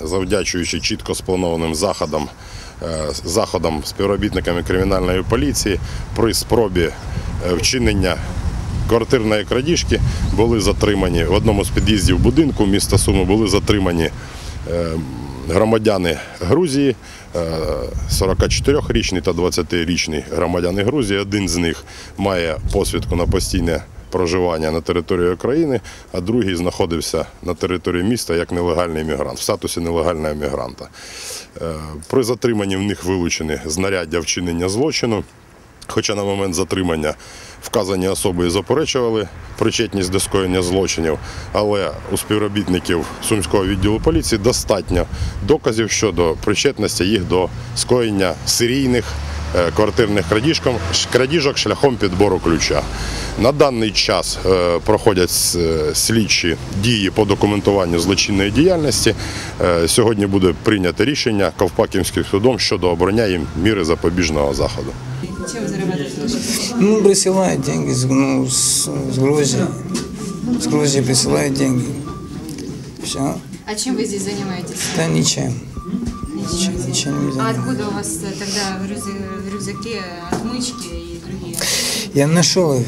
завдячуючи чітко спланованим заходам, е, заходам співробітниками кримінальної поліції при спробі е, вчинення квартирної крадіжки були затримані в одному з під'їздів будинку міста Суми були затримані е, громадяни Грузії, е, 44-річний та 20-річний громадяни Грузії. Один з них має посвідку на постійне проживання на території України, а другий знаходився на території міста як нелегальний мігрант, в статусі нелегального мігранта. Е, При затриманні в них вилучені знаряддя вчинення злочину. Хоча на момент затримання вказані особи і заперечували причетність до скоєння злочинів, але у співробітників Сумського відділу поліції достатньо доказів щодо причетності їх до скоєння серійних е, квартирних крадіжок шляхом підбору ключа. На даний час е, проходять е, слідчі дії по документуванню злочинної діяльності. Е, Сьогодні буде прийнято рішення Ковпаківським судом щодо обрання їм міри запобіжного заходу. Чем вы зарабатываете? Ну, присылают деньги с, ну, с, с Грузии. С Грузии присылают деньги. Все. А чем вы здесь занимаетесь? Да ничем. Ничем, ничем не А занимаюсь. откуда у вас э, тогда в рюкза- в рюкзаке отмычки и другие? Я нашел их